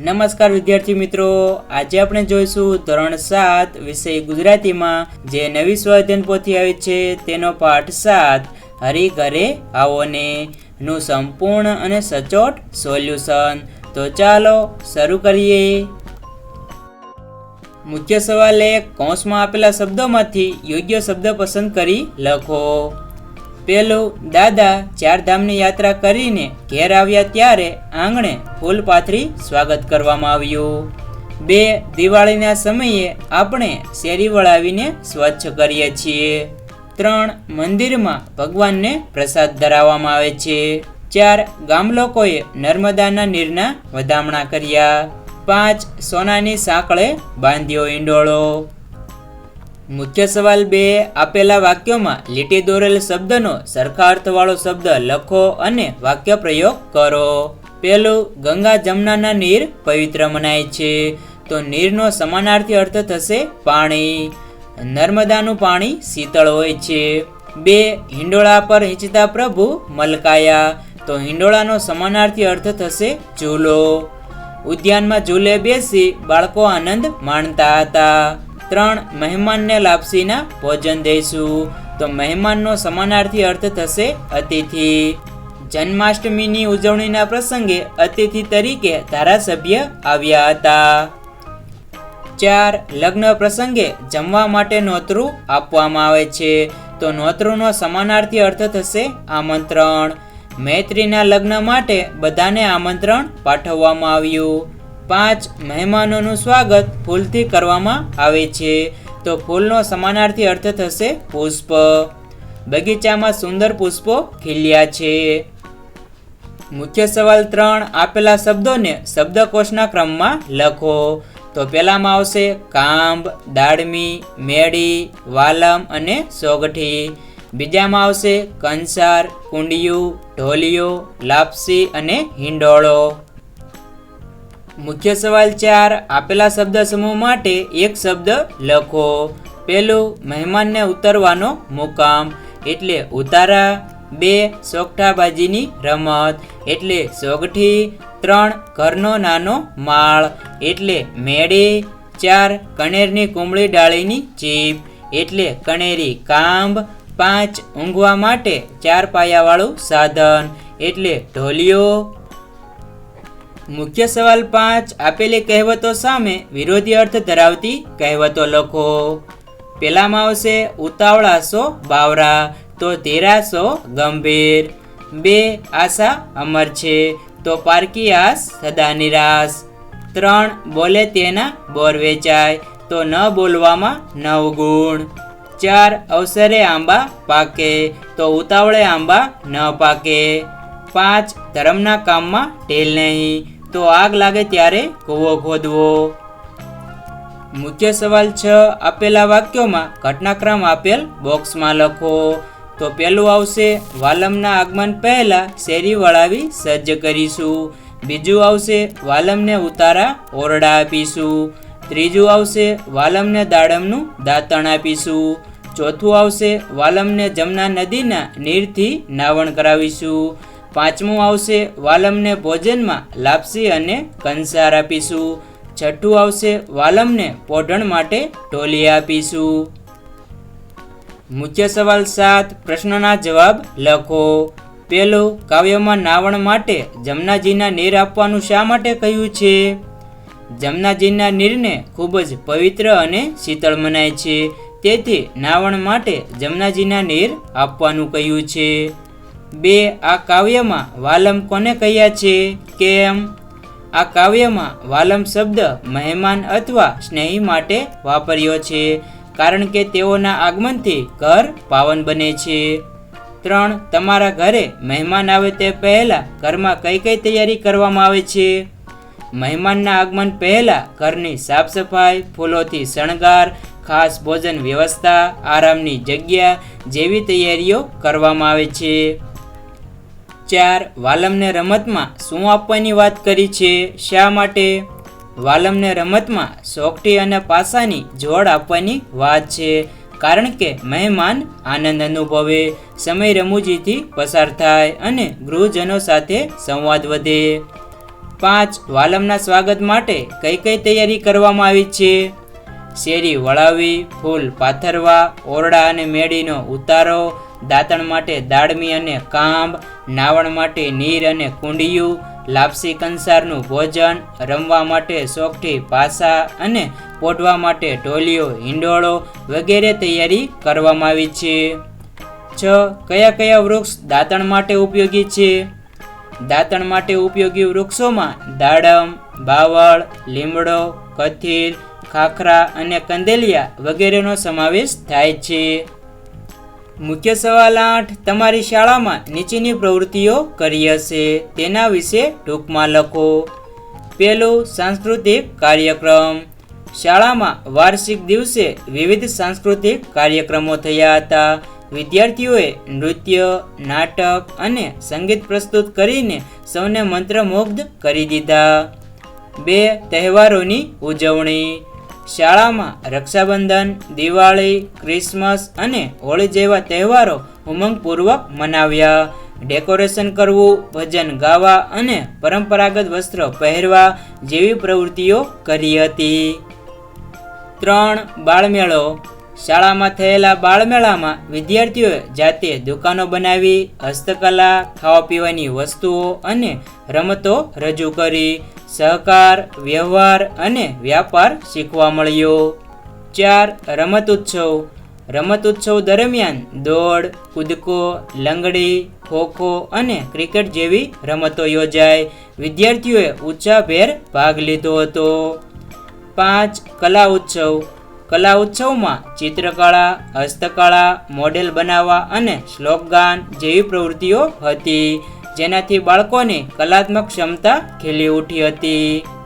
નમસ્કાર વિદ્યાર્થી મિત્રો. આજે આપણે જોઈશું ધોરણ સાત વિષય ગુજરાતીમાં જે નવી સ્વાધ્યન પોથી આવી છે તેનો પાઠ સાત. હરી ઘરે આવો ને. નું સંપૂર્ણ અને સચોટ સોલ્યુશન. તો ચાલો શરૂ કરીએ. મુખ્ય સવાલ એ કૌંસમાં આપેલા શબ્દોમાંથી યોગ્ય શબ્દ પસંદ કરી લખો. પેલું દાદા ચાર ધામની યાત્રા કરીને ઘેર આવ્યા ત્યારે આંગણે ફૂલ પાથરી સ્વાગત કરવામાં આવ્યું. બે દિવાળીના સમયે આપણે શેરી વળાવીને સ્વચ્છ કરીએ છીએ. ત્રણ મંદિરમાં ભગવાનને પ્રસાદ ધરાવવામાં આવે છે. ચાર ગામ લોકોએ નર્મદાના નીરના વધામણા કર્યા. પાંચ સોનાની સાંકળે બાંધ્યો ઈંડોળો. મુખ્ય સવાલ બે, આપેલા વાક્યોમાં લીટી દોરેલ શબ્દનો સરખા અર્થવાળો શબ્દ લખો અને વાક્ય પ્રયોગ કરો. પેલું ગંગા જમનાના નીર પવિત્ર મનાય છે, તો નીરનો સમાનાર્થી અર્થ થશે પાણી. નર્મદાનું પાણી શીતળ હોય છે. બે, હિંડોળા પર હિંચતા પ્રભુ મલકાયા, તો હિંડોળાનો સમાનાર્થી અર્થ થશે ઝૂલો ઉદ્યાનમાં ઝૂલે બેસી બાળકો આનંદ માણતા હતા. ત્રણ મહેમાનને લાપસીના ભોજન દઈશું. તો મહેમાનનો સમાનાર્થી અર્થ થશે અતિથિ. જન્માષ્ટમીની ઉજવણીના પ્રસંગે અતિથિ તરીકે ધારાસભ્ય આવ્યા હતા. ચાર લગ્ન પ્રસંગે જમવા માટે નોતરું આપવામાં આવે છે. તો નોતરુંનો સમાનાર્થી અર્થ થશે આમંત્રણ. મૈત્રીના લગ્ન માટે બધાને આમંત્રણ પાઠવવામાં આવ્યું. પાંચ મહેમાનોનું સ્વાગત ફૂલથી કરવામાં આવે છે. તો ફૂલનો સમાનાર્થી અર્થ થશે પુષ્પ. બગીચામાં સુંદર પુષ્પો ખીલ્યા છે. મુખ્ય સવાલ ત્રણ આપેલા શબ્દોને શબ્દકોશના ક્રમમાં લખો. તો પહેલામાં આવશે કાંબ, દાડમી મેડી વાલમ અને સોગઠી. બીજામાં આવશે કંસાર, કુંડિયું, ઢોલિયો, લાપસી અને હિંડોળો. મુખ્ય સવાલ ચાર, આપેલા શબ્દ સમૂહ માટે એક શબ્દ લખો. પેલું મહેમાનને ઉતરવાનો મુકામ. એટલે ઉતારા. બે, સોગઠાબાજીની રમત. એટલે સોગઠી. ત્રણ, ઘરનો નાનો માળ. એટલે મેળી. ચાર, કણેરની કુમળી ડાળીની ચીપ. એટલે કણેરી કાંબ. પાંચ, ઊંઘવા માટે ચાર પાયાવાળું સાધન. એટલે ઢોલિયો. મુખ્ય સવાલ પાંચ, આપેલી કહેવતો સામે વિરોધી અર્થ ધરાવતી કહેવતો લખો. પેલામાં આવશે ઉતાવળાસો બાવરા, તો ધીરાસો ગંભીર. બે, આશા અમર છે, તો પારકી આસ સદા નિરાશ. ત્રણ, બોલે તેના બોર વેચાય, તો ન બોલવામાં નવ ગુણ. ચાર, અવસરે આંબા પાકે, તો ઉતાવળે આંબા ન પાકે. પાંચ, ધર્મના કામમાં ઢીલ નહીં. તો આગ લાગે ત્યારે કૂવો ખોદવો. મુખ્ય સવાલ છ, આપેલા વાક્યોમાં ઘટનાક્રમ આપેલ બોક્સમાં લખો. તો પહેલું આવશે, વાલમના આગમન પહેલા શેરી વળાવી સજ્જ કરીશું. બીજું આવશે, વાલમને ઉતારા ઓરડા આપીશું. ત્રીજું આવશે, વાલમને દાડમનું દાંતણ આપીશું. ચોથું આવશે, વાલમને જમના નદીના નીરથી નાવણ કરાવીશું. પાંચમું આવશે, વાલમને ભોજનમાં લાપસી અને કંસાર આપીશું. છઠ્ઠું આવશે, વાલમને પોઢણ માટે ઢોલી આપીશું. મુખ્ય સવાલ સાત, પ્રશ્નના જવાબ લખો. પેલો, કાવ્યમાં નાવણ માટે જમનાજીના નીર આપવાનું શા માટે કહ્યું છે? જમનાજીના નીરને ખૂબ જ પવિત્ર અને શીતળ મનાય છે. તેથી નાવણ માટે જમનાજીના નીર આપવાનું કહ્યું છે. બે, આ કાવ્યમાં વાલમ કોને કહ્યા છે? કેમ? આ કાવ્યમાં વાલમ શબ્દ મહેમાન અથવા સ્નેહી માટે વાપર્યો છે, કારણ કે તેઓના આગમનથી ઘર પાવન બને છે. ત્રણ, તમારા ઘરે મહેમાન આવે તે પહેલાં ઘરમાં કઈ કઈ તૈયારી કરવામાં આવે છે? મહેમાનના આગમન પહેલાં ઘરની સાફ સફાઈ ફૂલોથી શણગાર, ખાસ ભોજન વ્યવસ્થા, આરામની જગ્યા જેવી તૈયારીઓ કરવામાં આવે છે. ચાર વાલમને રમતમાં શું આપવાની વાત કરી છે? શા માટે? વાલમને રમતમાં સોકટી અને પાસાની જોડ આપવાની વાત છે. કારણ કે મહેમાન આનંદ અનુભવે, સમય રમૂજીથી પસાર થાય અને ગૃહજનો સાથે સંવાદ વધે. પાંચ, વાલમના સ્વાગત માટે કઈ કઈ તૈયારી કરવામાં આવી છે? શેરી વળાવી, ફૂલ પાથરવા, ઓરડા અને મેળીનો ઉતારો, દાંતણ માટે દાળમી અને કાંબ, નાવણ માટે નીર અને કુંડિયું, લાપસી કંસારનું ભોજન, રમવા માટે શોખથી પાસા અને પોઢવા માટે ઢોલીઓ હિંડોળો વગેરે તૈયારી કરવામાં આવી છે. છ. કયા કયા વૃક્ષ દાંતણ માટે ઉપયોગી છે? દાંતણ માટે ઉપયોગી વૃક્ષોમાં દાડમ, બાવળ, લીમડો, કથીર ખાખરા અને કંદેલિયા વગેરેનો સમાવેશ થાય છે. મુખ્ય સવાલ આઠ, તમારી શાળામાં નીચેની પ્રવૃત્તિઓ કરી હશે. તેના વિશે ટૂંકમાં લખો. પહેલું, સાંસ્કૃતિક કાર્યક્રમ. શાળામાં વાર્ષિક દિવસે વિવિધ સાંસ્કૃતિક કાર્યક્રમો થયા હતા. વિદ્યાર્થીઓએ નૃત્ય, નાટક અને સંગીત પ્રસ્તુત કરીને સૌને મંત્રમુગ્ધ કરી દીધા. બે, તહેવારોની ઉજવણી. શાળામાં રક્ષાબંધન, દિવાળી, ક્રિસમસ અને હોળી જેવા તહેવારો ઉમંગપૂર્વક મનાવ્યા. ડેકોરેશન કરવું, ભજન ગાવા અને પરંપરાગત વસ્ત્રો પહેરવા જેવી પ્રવૃત્તિઓ કરી હતી. ત્રણ બાળમેળો શાળામાં થયેલા બાળમેળામાં વિદ્યાર્થીઓએ જાતે દુકાનો બનાવી, હસ્તકલા ખાવા પીવાની વસ્તુઓ અને રમતો રજૂ કરી. સહકાર, વ્યવહાર અને વ્યાપાર શીખવા મળ્યો. ચાર, રમત ઉત્સવ. રમત ઉત્સવ દરમિયાન દોડ, કૂદકો, લંગડી, ખોખો અને ક્રિકેટ જેવી રમતો યોજાઈ વિદ્યાર્થીઓએ ઉત્સાહભેર ભાગ લીધો હતો. પાંચ, કલા ઉત્સવ. કલા ઉત્સવમાં ચિત્રકળા, હસ્તકળા, મોડેલ બનાવવા અને શ્લોકગાન જેવી પ્રવૃત્તિઓ હતી, જેનાથી બાળકોની કલાત્મક ક્ષમતા ખીલી ઉઠી હતી.